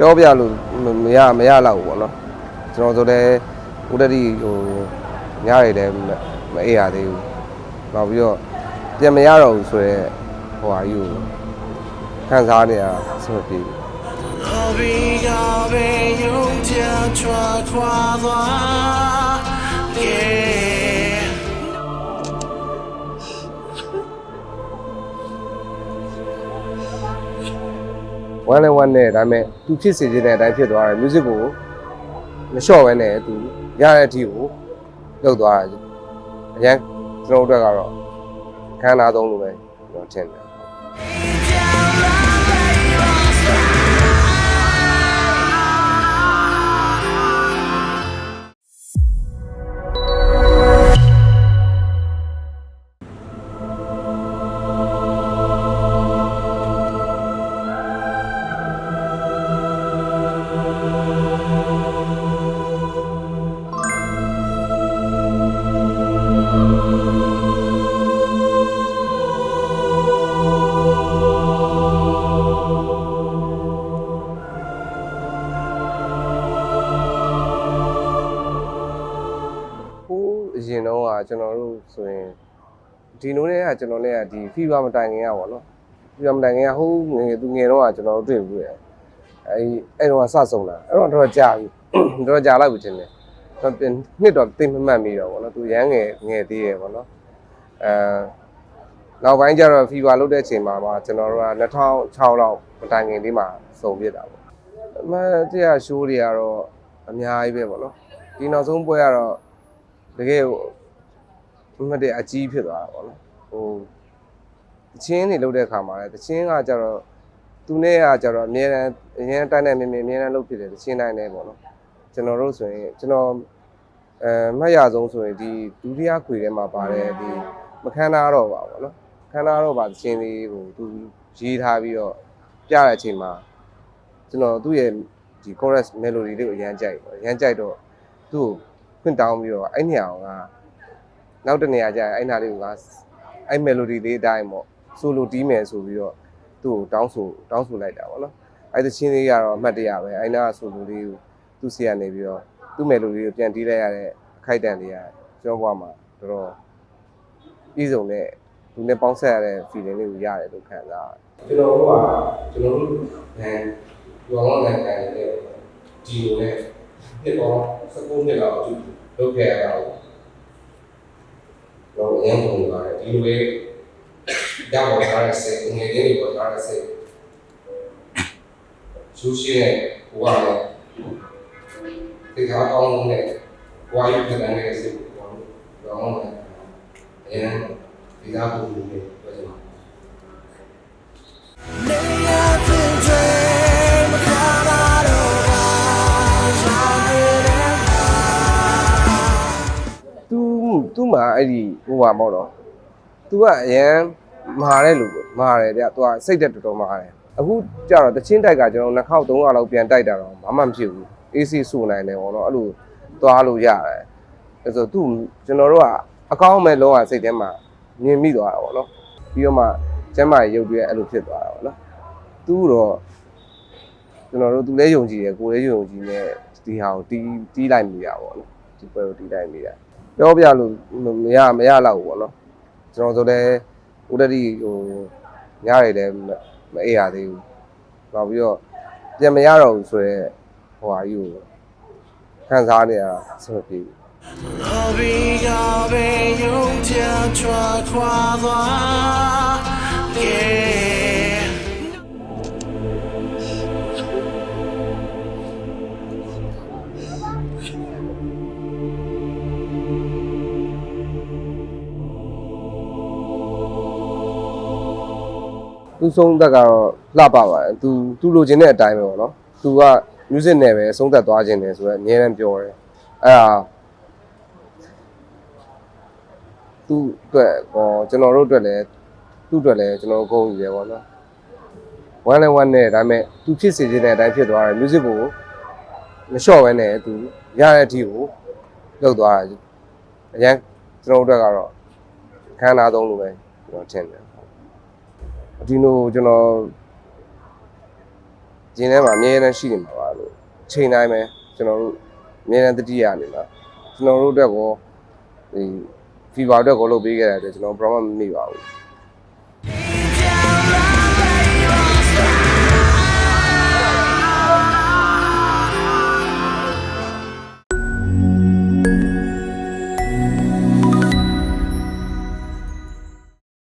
ပြောပြလို့မရမရတော့ဘူးပေါ့နော်ကျွန်တော်ဆိုလည်းဥဒတိဟိုညရည်လည်းမအေးရသေးဘူးနောက်ပြီးတော့ပြန်မရတော့ဘူးဆိုတော့ဟိုဟာယူခံစားနေရတာအဆင်မပြေဘူး 何必要被用脚抓垮သွား ဝမ်းလည်းဝမ်းနဲ့ဒါပေမဲ့သူဖြစ်စေခြင်းတဲ့အတိုင်းဖြစ်သွားတယ် music ကိုမလျှော့ဘဲနဲ့သူရတဲ့အထိကိုလုပ်သွားတာအရင်ကျွန်တော်တို့အတွက်ကတော့ခန္ဓာသုံးလို့ပဲကျွန်တော်ထင်တယ် အရင်တော့ကကျွန်တော်တို့ဆိုရင်ဒီနိုးနဲ့ကကျွန်တော်နဲ့ကဒီ fever မတိုင်ခင်ကပေါ့နော် fever မတိုင်ခင်ကဟိုးငယ်သူငယ်တော့ကကျွန်တော်တို့တွေ့ဘူးလေအဲအဲ့တော့စဆုံလာအဲ့တော့တော့ကြာပြီတော့ကြာလိုက်ပြီတင်တယ်တော့နှစ်တော့သိမမှတ်မိတော့ပေါ့နော်သူရမ်းငယ်ငယ်သေးရပေါ့နော်အဲနောက်ပိုင်းကျတော့ fever လုတ်တဲ့အချိန်မှာမှကျွန်တော်တို့က2006လောက်မတိုင်ခင်လေးမှာစုံပြစ်တာပေါ့အမှန်တရားရှိုးတွေကတော့အများကြီးပဲပေါ့နော်ဒီနောက်ဆုံးပွဲကတော့ တကယ်ဟိုအမှတ်တရအကြီးဖြစ်သွားတာပေါ့နော်ဟိုတချင်းနေလုပ်တဲ့အခါမှာလည်းတချင်းကကြတော့သူနဲ့ကကြတော့အများတန်းအရင်တိုင်းနဲ့မြင်မြင်အများတန်းလုပ်ဖြစ်တယ်တချင်းတိုင်းနဲ့ပေါ့နော်ကျွန်တော်တို့ဆိုရင်ကျွန်တော်အဲမှတ်ရဆုံးဆိုရင်ဒီဒုတိယခွေထဲမှာပါတယ်ဒီမခန်းနာတော့ပါပေါ့နော်ခန်းနာတော့ပါတချင်းလေးဟိုသူရေးထားပြီးတော့ပြတဲ့အချိန်မှာကျွန်တော်သူ့ရဲ့ဒီ chorus melody လေးကိုအရန်ကြိုက်ပေါ့အရန်ကြိုက်တော့သူ့ကို ခွင့်တောင်းပြီးတော့အဲ့နေရာကနောက်တစ်နေရာကျရင်အဲ့နာလေးကအဲ့ melody လေးအတိုင်းပေါ့ solo တီးမယ်ဆိုပြီးတော့သူ့ကိုတောင်းဆိုတောင်းဆိုလိုက်တာပေါ့နော်အဲ့တချင်းလေးကတော့အမှတ်တရပဲအဲ့နာက solo လေးကိုသူ့ဆီကနေပြီးတော့သူ့ melody ကိုပြန်တီးလိုက်ရတဲ့အခိုက်အတန့်လေးကကျွန်တော်ဘဝမှာတော်တော်ပြည်စုံတဲ့သူနဲ့ပေါင်းဆက်ရတဲ့ feeling လေးကိုရတယ်လို့ခံစားရတယ်ကျွန်တော်တို့ကကျွန်တော်တို့အဲဒီအောင်လည်းခံနေတဲ့ဒီလိုနဲ့ ဒီပေါ်19နှစ်လောက်အတူလုပ်ခဲ့ရတာကိုတော့အရင်ကပါတယ်ဒီလိုပဲရပေါ်ထားတဲ့စိတ်ငွေရင်းတွေပေါ်ထားတဲ့စိတ်ရှုရှိတဲ့ဘဝနဲ့ဒီကားကောင်းတဲ့ဘဝရုပ်တဲ့နေတဲ့စိတ်ကိုတော့တော့လည်းအရင်ဒီကားကိုလည်းပြောချင်ပါ မှာအဲ့ဒီဟိုပါမောတော့ तू ကအရန်မာတဲ့လူပဲမာတယ်ဗျ तू ကစိတ်သက်တော်တော်မာတယ်အခုကြတော့တချင်းတိုက်ကကျွန်တော်နှစ်ခေါက်သုံးခါလောက်ပြန်တိုက်တာတော့ဘာမှမဖြစ်ဘူး AC ဆူနိုင်တယ်ပေါ့နော်အဲ့လိုသွားလို့ရတယ်အဲ့ဆိုသူ့ကျွန်တော်တို့ကအကောင်းမဲ့လောကစိတ်ထဲမှာမြင်မိသွားတာပေါ့နော်ပြီးတော့မှကျမ်းမာရေးရုပ်တွေအဲ့လိုဖြစ်သွားတာပေါ့နော်သူတော့ကျွန်တော်တို့သူလည်းယုံကြည်တယ်ကိုယ်လည်းယုံကြည်နေဒီဟာကိုတီးတီးလိုက်မိတာပေါ့နော်ဒီပွဲကိုတီးလိုက်မိတာ ပြောပြလို့မရမရတော့ဘူးပေါ့နော် ကျွန်တော်ဆိုလည်းဥဒတိဟိုညရည်လည်းမအေးရသေးဘူး။နောက်ပြီးတော့ပြန်မရတော့ဘူးဆိုတော့ဟိုဟာယူခံစားနေရတာအဆင်မပြေဘူး 何必要被用脚抓垮သွား သူဆုံးသက်ကတော့လှပပါတယ်သူသူလိုချင်တဲ့အတိုင်းပဲပေါ့နော်သူက music နဲ့ပဲဆုံးသက်သွားခြင်းတယ်ဆိုတော့အငြင်းတမ်းပြောတယ်အဲ့ဒါသူ့အတွက်ဟောကျွန်တော်တို့အတွက်လည်းသူ့အတွက်လည်းကျွန်တော်ဂုဏ်ယူတယ်ပေါ့နော်ဝမ်းလည်းဝမ်းနဲ့ဒါပေမဲ့သူဖြစ်စေခြင်းတဲ့အတိုင်းဖြစ်သွားတယ် music ကိုမလျှော့ဘဲနဲ့သူရတဲ့အထိကိုလုပ်သွားတာအရင်ကျွန်တော်တို့အတွက်ကတော့ခံစားသုံးလို့ပဲကျွန်တော်ထင်တယ် ဒီလိုကျွန်တော်ဂျင်းထဲမှာအမြဲတမ်းရှိနေမှာပါလို့ချိန်တိုင်းပဲကျွန်တော်တို့အမြဲတမ်းတတိယနေမှာကျွန်တော်တို့အတွက်ကောဒီ fever အတွက်ကောလုပ်ပေးခဲ့တဲ့အတွက်ကျွန်တော် problem မမိပါဘူး